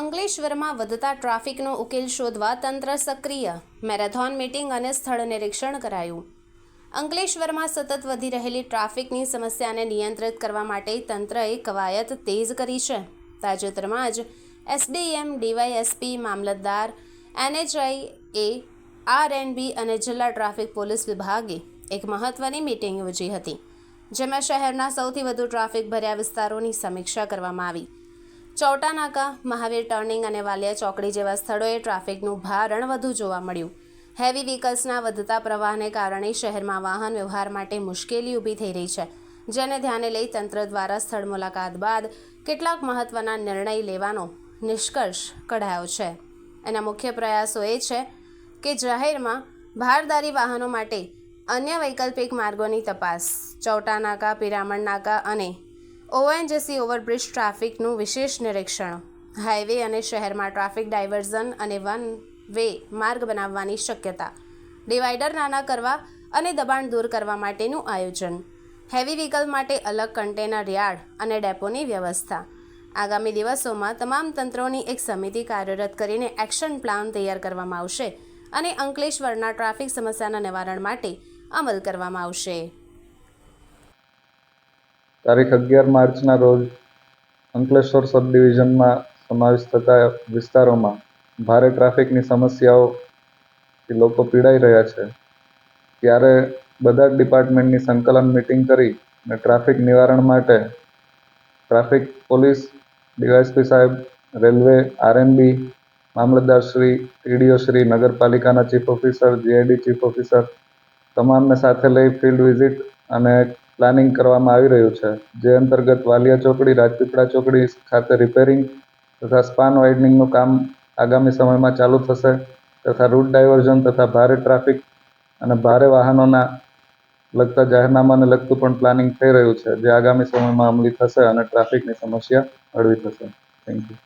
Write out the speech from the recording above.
અંકલેશ્વરમાં વધતા ટ્રાફિકનો ઉકેલ શોધવા તંત્ર સક્રિય. મેરેથોન મીટિંગ અને સ્થળ નિરીક્ષણ કરાયું. અંકલેશ્વરમાં સતત વધી રહેલી ટ્રાફિકની સમસ્યાને નિયંત્રિત કરવા માટે તંત્રએ કવાયત તેજ કરી છે. તાજેતરમાં જ એસડીએમ, ડીવાયએસપી, મામલતદાર, એનએચઆઈ, એ, આરએનબી અને જિલ્લા ટ્રાફિક પોલીસ વિભાગે એક મહત્વની મીટિંગ યોજી હતી, જેમાં શહેરના સૌથી વધુ ટ્રાફિક ભર્યા વિસ્તારોની સમીક્ષા કરવામાં આવી. ચૌટા નાકા મહાવીર ટર્નિંગ અને વાલિયા ચોકડી જેવા સ્થળોએ ટ્રાફિકનું ભારણ વધુ જોવા મળ્યું. હેવી વ્હીકલ્સના વધતા પ્રવાહને કારણે શહેરમાં વાહન વ્યવહાર માટે મુશ્કેલી ઊભી થઈ રહી છે, જેને ધ્યાને લઈ તંત્ર દ્વારા સ્થળ મુલાકાત બાદ કેટલાક મહત્વના નિર્ણય લેવાનો નિષ્કર્ષ કઢાયો છે. એના મુખ્ય પ્રયાસો એ છે કે જાહેરમાં ભારદારી વાહનો માટે અન્ય વૈકલ્પિક માર્ગોની તપાસ ચૌટા નાકા પિરામણ નાકા અને ઓએનજીસી ઓવરબ્રિજ ટ્રાફિકનું વિશેષ નિરીક્ષણ. હાઈવે અને શહેરમાં ટ્રાફિક ડાયવર્ઝન અને વન વે માર્ગ બનાવવાની શક્યતા. ડિવાઈડર નાના કરવા અને દબાણ દૂર કરવા માટેનું આયોજન. હેવી વ્હીકલ માટે અલગ કન્ટેનર યાર્ડ અને ડેપોની વ્યવસ્થા. આગામી દિવસોમાં તમામ તંત્રોની એક સમિતિ કાર્યરત કરીને એક્શન પ્લાન તૈયાર કરવામાં આવશે અને અંકલેશ્વરના ટ્રાફિક સમસ્યાના નિવારણ માટે અમલ કરવામાં આવશે. તારીખ અગિયાર માર્ચના રોજ અંકલેશ્વર સબ ડિવિઝનમાં સમાવેશ થતા વિસ્તારોમાં ભારે ટ્રાફિકની સમસ્યાઓથી લોકો પીડાઈ રહ્યા છે. ત્યારે બધા જ ડિપાર્ટમેન્ટની સંકલન મિટિંગ કરી અને ટ્રાફિક નિવારણ માટે ટ્રાફિક પોલીસ, ડીવાયએસપી સાહેબ, રેલવે, આરએનબી, મામલતદાર શ્રી, ટીડીઓ શ્રી, નગરપાલિકાના chief officer, GID chief officer, તમામને સાથે લઈ ફિલ્ડ વિઝિટ અને પ્લાનિંગ કરવામાં આવી રહ્યું છે. જે અંતર્ગત વાલિયા ચોકડી, રાજપીપળા ચોકડી ખાતે રિપેરિંગ તથા સ્પાન વાઇડનિંગનું કામ આગામી સમયમાં ચાલુ થશે તથા રૂટ ડાયવર્ઝન તથા ભારે ટ્રાફિક અને ભારે વાહનોના લગતા જાહેરનામાને લગતું પણ પ્લાનિંગ થઈ રહ્યું છે, જે આગામી સમયમાં અમલી થશે અને ટ્રાફિકની સમસ્યા હળવી થશે. Thank you